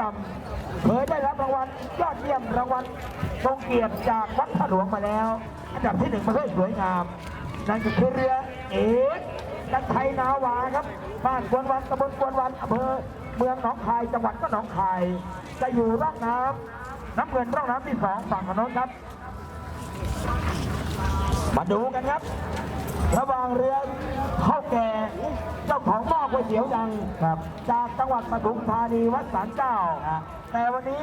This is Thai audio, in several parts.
ดำเคยได้รับรางวัลยอดเยี่ยมรางวัลทรงเกียรติจากวัดพระหลวงมาแล้ว อันดับที่หนึ่งประเภทสวยงาม นั่นก็คือเรือเอกกันไทยนาวาครับ บ้านกวนวันตำบลกวนวันอำเภอเมืองหนองคายจังหวัดก็หนองคาย จะอยู่ร่องน้ำน้ำเงินร่องน้ำที่สองฝั่งถนนครับ มาดูกันครับ ระหว่างเรือเข้าแก่เจ้าของหม้อ ก๋วยเตี๋ยวดังครับ จากจังหวัดปทุมธานีวัดสารเจ้า แต่วันนี้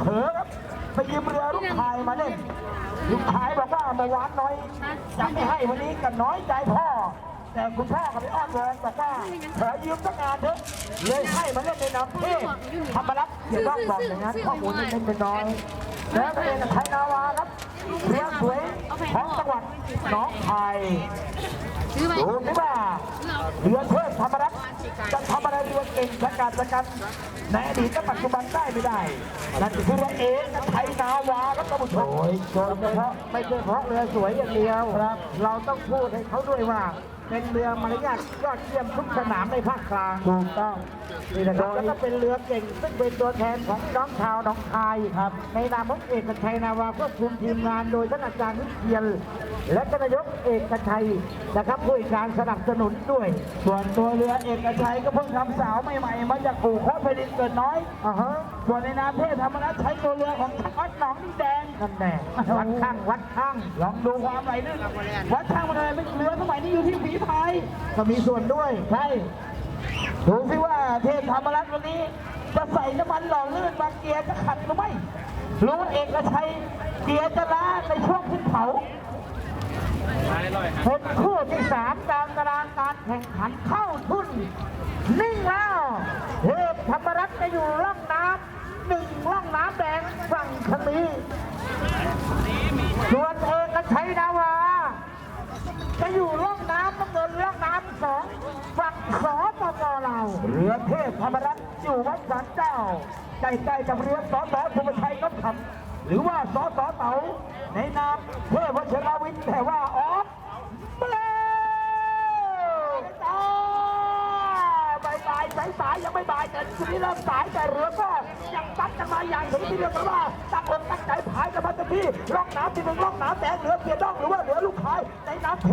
เผลอครับไปยืมเรือลูกชายมาเล่นลูกชายบอกว่าเมื่อวานน้อยจะไม่ให้วันนี้ก็น้อยใจพ่อ แต่คุณพ่อก็ไปอ้อนวอนบอกว่าขอยืมสักงานเถอะเลยให้มาเล่นในนามเทพธรรมรัตน์เดี๋ยวต้องบอกอย่างนั้นข้อมูลนี้เป็นน้อยแล้วก็เองไทยนาวาครับ เรือสวยของจังหวัดหนองคายซื้อไปดูสิว่าเรือเทพธรรมรัตน์จะทำอะไรเรือเก่งประกาศประกันในอดีตและปัจจุบันได้ไม่ได้นั่นก็คือเรือเอกไทยนาวาครับท่านผู้ชมโอ้ยโดยเฉพาะไม่ใช่เพราะเรือสวยอย่างเดียวครับเราต้องพูดให้เขาด้วยว่า เป็นเรือมารยาทยอดเยี่ยมทุกสนามในภาคกลางถูกต้องนี่นะครับแล้วก็เป็นเรือเก่ง ซึ่งเป็นตัวแทนของน้องชาวหน้องคายครับ ในนามของเอกชัยนาวาควบคุมทีมงานโดยท่านอาจารย์วิเชียนและท่านนายกเอกชัยนะครับผู้ให้การสนับสนุนด้วย ส่วนตัวเรือเอกชัยก็เพิ่งทำสาวใหม่ๆมาจากปู่โคตรแผ่นดินเกิดน้อยอ่าฮะ ส่วนในนามเทพธรรมรัตน์ใช้ตัวเรือของชักวัดหนองดินแดงนั่นแน่วัดข้างวัดข้างลองดูความไหลลื่นวัดช่างมันเลยเรือสมัยนี้อยู่ที่ฝีพายก็มีส่วนด้วยใช่ดูสิว่าเทพธรรมรัตน์วันนี้ จะใส่น้ำมันหล่อลื่นบางเกียร์จะขัดหรือไม่รู้เอกชัยเกียร์จะล้าในช่วงขึ้นเขาเป็นคู่ที่สามตามตารางการแข่งขันเข้าทุน นิ่งแล้วเทพธรรมรัตน์จะอยู่ร่องน้ำหนึ่งร่องน้ำแดง ฝั่งทะเลส่วนเอกชัยนาวาจะอยู่ร่องน้ำน้ำเงินร่องน้ำสองฝั่งสปปลาเรือเทพธรรมรัตน์อยู่วัดสันเจ้าใกล้ๆกับเรือสอสอสุภชัยนพขำหรือว่าสอสอเต๋าในนามเทพวชรวินแต่ว่าออกเปลวจ้าบายบายสายสายยังไม่บายแต่ทีนี้เริ่มสายแต่เรือก็ยังตั กันมาอย่างถึงที่เรียกกันว่าตั้งอกตั้งใจพายกันมาเต็มที่ร่องน้ำที่หนึ่งร่องน้ำแดงเหลือเพียด้องหรือว่าเหลือลูกชายในน้ำเท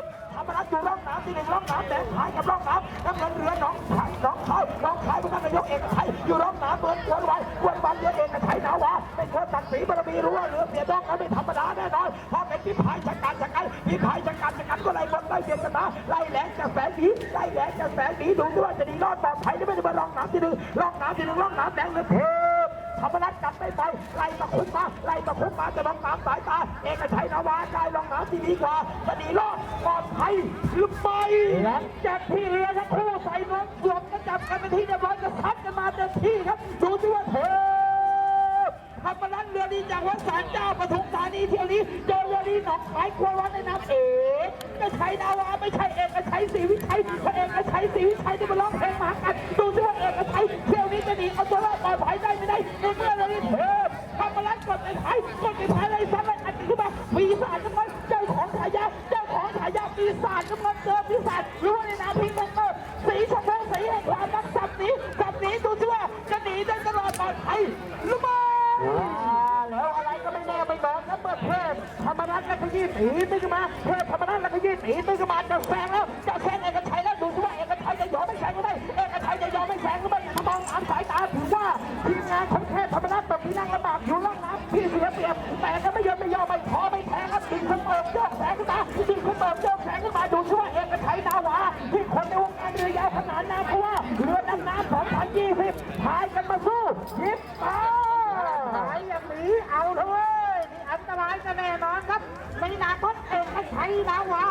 พธรรมรัตน์อยู่ร่องน้ำที่หนึ่งร่องน้ำแดงหายกับร่องน้ำน้ำเงินเรือหนองไผ่หนองคายหนองคายพระนายกเอกชัยอยู่ร่องน้ำเบิร์นควนไว้ควนบันเรือเอกชัยหนาวาเป็นคนตักสีบารมีรู้ว่าเรือเสียดองนั้นไม่ธรรมดาแน่นอนเพราะเป็นที่พายจักรจักรที่พายจักรจักรก็ไล่บนไล่เบียดกันมาไล่แหลงจากแสนหนีไล่แหลงจากแสนหนี ดีรอดปลอดภัยหรือไม่ได้มาร่องน้ำที่หนึ่งร่องน้ำที่หนึ่งร่องน้ำแดงเรือเทพธรรมรัตจับไม่ไปไล่ตะคุบมาไล่ตะคุบมาจะลองน้ำสายตา เอกชัยนาวาได้ลองน้ำที่ดีกว่าจะหนีรอดปลอดภัยหรือไม่หลังจากที่เรือทั้งคู่ใส่นวมสวมก็จับกันเป็นที่เรียบร้อยจะซัดกันมาเต็มที่ครับดูสิว่าเธอธรรมรัตน์เรือดีจากวัดสารเจ้าปทุมธานีเที่ยวนี้เจอเรือดีหนองขายควรวัดในน้ำเอก ไม่ใช่นาวาไม่ใช่เอกชัยศรีวิชัยพระเอกชัยศรีวิชัยจะมาร้องเพลงมากันดูสิว่าเอกชัยเที่ยวนี้จะหนีเอาตัวรอดปลอดภัยได้ไม่ได้ในเมื่อเราได้เทพทำมาแล้วกดในไทยกดในไทยอะไรสักอะไรอันนี้ขึ้นมาปีศาจน้ำมันเจ้าของฉายาเจ้าของฉายาปีศาจน้ำมันเจอปีศาจรู้ว่าในนามพิงค์เกอร์สีชมพูสีแห่งความรักสับนีสับนีดูสิว่าจะหนีได้ตลอดปลอดภัยหรือไม่ แล้วอะไรก็ไม่แน่ไม่นอนนะเมื่อเทพธรรมนัตและขยี้ตีตึ้งขึ้นมาเทพธรรมนัตและขยี้ตีตึ้งขึ้นมาจะแซงแล้ว นนาคตเอกชัยนาวา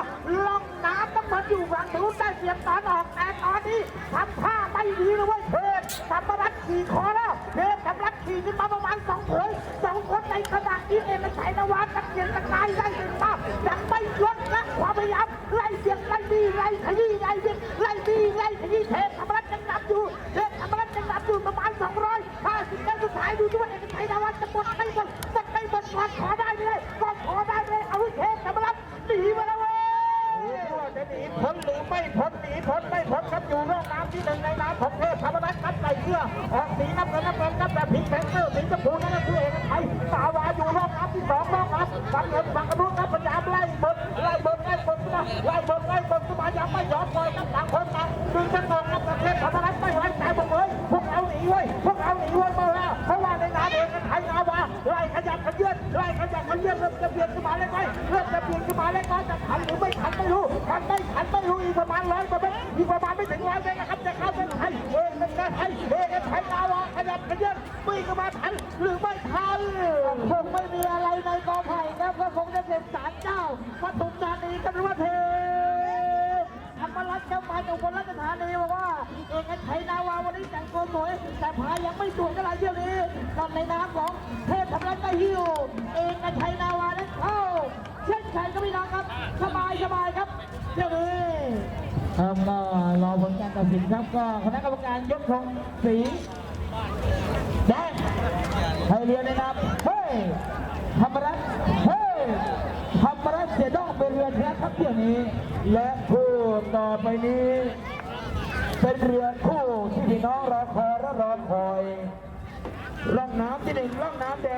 ลองน้ำต้องมันอยู่ฝั่งนู้นได้เสียงตอนออกแต่ตอนนี้ทำท่าไม่ดีเลยเว้ยเทพธรรมรัตน์ขี่คอแล้วเทพธรรมรัตน์ขี่ขึ้นมาประมาณสองคนสองคนในขณะที่เอกชัยนาวาตะเกียงตะกายไล่ถึงภายังไม่ลดละความพยายามไล่เสียงไล่ดีไล่ขยี้ไล่เสียงไล่ดีไล่ขยี้เทพธรรมรัตน์ยังนำอยู่เทพธรรมรัตน์ยังนำอยู่ประมาณสองร้อยห้าสิบเมตรสุดท้ายดูที่ว่าเอกชัยนาวาจะหมดไม่หมดหมดไม่หมดกอดขอได้ไม่ได้กอดขอได้เอาให้เทพธรรมรัตน์หนีมาแล้วเว้ย อยู่ร่องน้ำที่หนึ่งในน้ำของเทพธรรมรัตน์ครับส่เสื้อออกสีน้ำเงินน้ำเงินน้ำแบบพิงแพงเกอร์สีชมพูนั่นก็คือเอกชัยสาวาอยู่รอบน้ำที่สองรอบน้ำฝังเงินฝังกระดุมน้ำพยายาไล่เบิดไล่เบิดไล่เบิดขึ้นมาไล่เบิดไล่เบิดขึ้นมายังไม่ยอมปล่อยน้ำต่างคนต่างดึงกันออกน้ำประเทศธรรมรัฐไม่ไว้ใจหมดเลยพวกเราหนีเว้ยพวกเราหนีเว้ยมาแล้วเพราะว่าในนามเอกชัยนาวาไล่ขยับขยื่นไล่ขยับขยื่นเริ่มจะเบียดขึ้นมาเล็กน้อยเริ่มจะเบียดขึ้นมาเล็กน้อยจะทันหรือไม่ทันไม่รู้ทันไม่ทันไม่รู้อีกประมาณร้อยกว่าเมตรอีก ทันหรือไม่ทันคงไม่มีอะไรในกอไผ่ครับก็คงจะเป็นสารเจ้าปทุมธานีกันว่าเทธรรมรัตน์เจ้ามาจากคนรัชธานีบอกว่าเอกชัยนาวาวันนี้แต่งตัวสวยแต่พายังไม่สวยเท่าไรเที่ยวนี้นในนามของเทพธรรมรัตน์ได้ฮิวเอกชัยนาวานั้นเข้าเช่นชัยก็พี่น้องครับสบายสบายครับเที่ยวนี้ครับก็รอผลการตัดสินครับก็คณะกรรมการยกธงสี แดงไทยเรียนนะครับ เฮ้ยธรรมรัตเฮ้ยธรรมรัตเสียดองเป็นเรือแท้ครับเที่ยวนี้ และคู่ต่อไปนี้ เป็นเรือคู่ที่พี่น้องรอคอยและรอคอยร่องน้ำที่หนึ่งร่องน้ำแดง